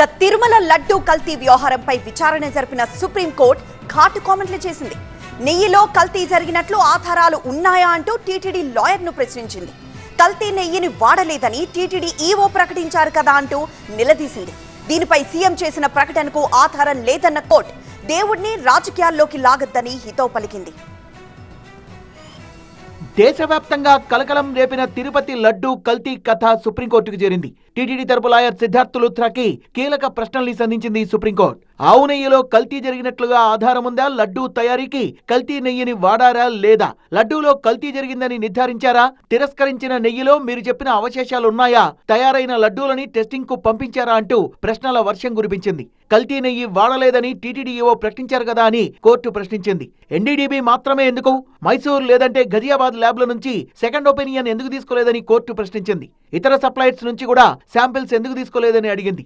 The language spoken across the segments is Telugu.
ఇక తిరుమల లడ్డూ కల్తీ వ్యవహారంపై విచారణ జరిపిన సుప్రీంకోర్టు ఘాటు కామెంట్లు చేసింది. నెయ్యిలో కల్తీ జరిగినట్లు ఆధారాలు ఉన్నాయా అంటూ టీటీడీ లాయర్ను ప్రశ్నించింది. కల్తీ నెయ్యిని వాడలేదని టీటీడీ ఈవో ప్రకటించారు కదా అంటూ నిలదీసింది. దీనిపై సీఎం చేసిన ప్రకటనకు ఆధారం లేదన్న కోర్టు దేవుడిని రాజకీయాల్లోకి లాగద్దని హితో పలికింది. దేశవ్యాప్తంగా కలకలం రేపిన తిరుపతి లడ్డూ కల్తీ కథ సుప్రీంకోర్టుకు చేరింది. టీటీడీ తరపు లాయర్ సిద్ధార్థ్ లుథ్రాకి కీలక ప్రశ్నల్ని సంధించింది సుప్రీంకోర్టు. ఆవు నెయ్యిలో కల్తీ జరిగినట్లుగా ఆధారం ఉందా? లడ్డూ తయారీకి కల్తీ నెయ్యిని వాడారా లేదా? లడ్డూలో కల్తీ జరిగిందని నిర్ధారించారా? తిరస్కరించిన నెయ్యిలో మీరు చెప్పిన అవశేషాలున్నాయా? తయారైన లడ్డూలని టెస్టింగ్కు పంపించారా అంటూ ప్రశ్నల వర్షం కురిపించింది. కల్తీ నెయ్యి వాడలేదని టీటీడీఓ ప్రకటించారు కదా అని కోర్టు ప్రశ్నించింది. ఎన్డీడీబీ మాత్రమే ఎందుకు? మైసూర్ లేదంటే గజియాబాద్ ల్యాబ్ల నుంచి సెకండ్ ఒపీనియన్ ఎందుకు తీసుకోలేదని కోర్టు ప్రశ్నించింది. ఇతర సప్లైర్స్ నుంచి కూడా శాంపిల్స్ ఎందుకు తీసుకోలేదని అడిగింది.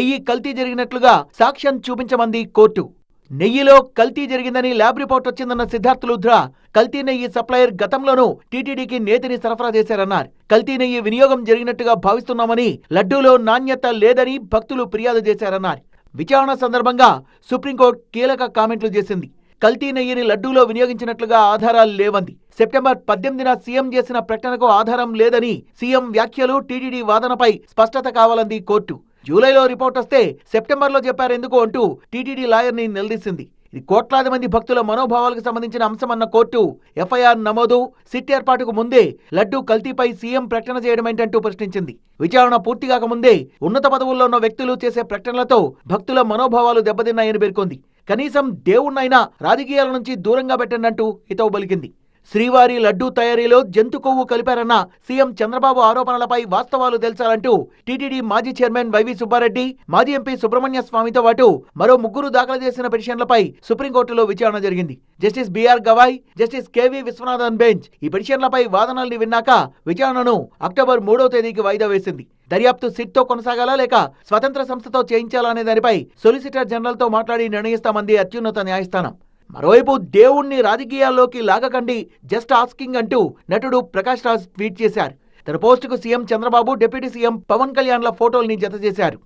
నెయ్యి కల్తీ జరిగినట్లుగా సాక్ష్యం చూపించమంది కోర్టు. నెయ్యిలో కల్తీ జరిగిందని ల్యాబ్ రిపోర్ట్ వచ్చిందన్న సిద్ధార్థ్ లుధ్రా కల్తీ నెయ్యి సప్లయర్ గతంలోనూ టీటీడీకి నేతిని సరఫరా చేశారన్నారు. కల్తీ నెయ్యి వినియోగం జరిగినట్టుగా భావిస్తున్నామని లడ్డూలో నాణ్యత లేదని భక్తులు ఫిర్యాదు చేశారన్నారు. విచారణ సందర్భంగా సుప్రీంకోర్టు కీలక కామెంట్లు చేసింది. కల్తీ నెయ్యిని లడ్డూలో వినియోగించినట్లుగా ఆధారాలు లేవంది. సెప్టెంబర్ పద్దెనిమిదిన సీఎం చేసిన ప్రకటనకు ఆధారం లేదని సీఎం వ్యాఖ్యలు టీటీడీ వాదనపై స్పష్టత కావాలంది కోర్టు. జూలైలో రిపోర్ట్ వస్తే సెప్టెంబర్లో చెప్పారెందుకు అంటూ టీటీడీ లాయర్ని నిలదీసింది. ఇది కోట్లాది మంది భక్తుల మనోభావాలకు సంబంధించిన అంశమన్న కోర్టు ఎఫ్ఐఆర్ నమోదు సిట్ ఏర్పాటుకు ముందే లడ్డూ కల్తీపై సీఎం ప్రకటన చేయడమేంటంటూ ప్రశ్నించింది. విచారణ పూర్తి కాకముందే ఉన్నత పదవుల్లో ఉన్న వ్యక్తులు చేసే ప్రకటనలతో భక్తుల మనోభావాలు దెబ్బతిన్నాయని పేర్కొంది. కనీసం దేవుణ్ణైనా రాజకీయాల నుంచి దూరంగా పెట్టండంటూ హితవు పలికింది. శ్రీవారి లడ్డూ తయారీలో జంతు కొవ్వు కలిపారన్న సీఎం చంద్రబాబు ఆరోపణలపై వాస్తవాలు తెలుసాలంటూ టీటీడీ మాజీ చైర్మన్ వైవి సుబ్బారెడ్డి మాజీ ఎంపీ సుబ్రహ్మణ్య స్వామితో పాటు మరో ముగ్గురు దాఖలు చేసిన పిటిషన్లపై సుప్రీంకోర్టులో విచారణ జరిగింది. Justice BR Gavai justice KV Viswanathan bench ఈ పిటిషన్లపై వాదనల్ని విన్నాక విచారణను అక్టోబర్ మూడో తేదీకి వాయిదా వేసింది. దర్యాప్తు సిట్తో కొనసాగాలా లేక స్వతంత్ర సంస్థతో చేయించాలా అనే దానిపై సొలిసిటర్ జనరల్తో మాట్లాడి నిర్ణయిస్తామంది అత్యున్నత న్యాయస్థానం. మరోవైపు దేవుణ్ణి రాజకీయాల్లోకి లాగకండి జస్ట్ ఆస్కింగ్ అంటూ నటుడు ప్రకాష్ రాజ్ ట్వీట్ చేశారు. తన పోస్టుకు CM Chandrababu deputy CM Pavan కళ్యాణ్ల ఫోటోల్ని జత చేశారు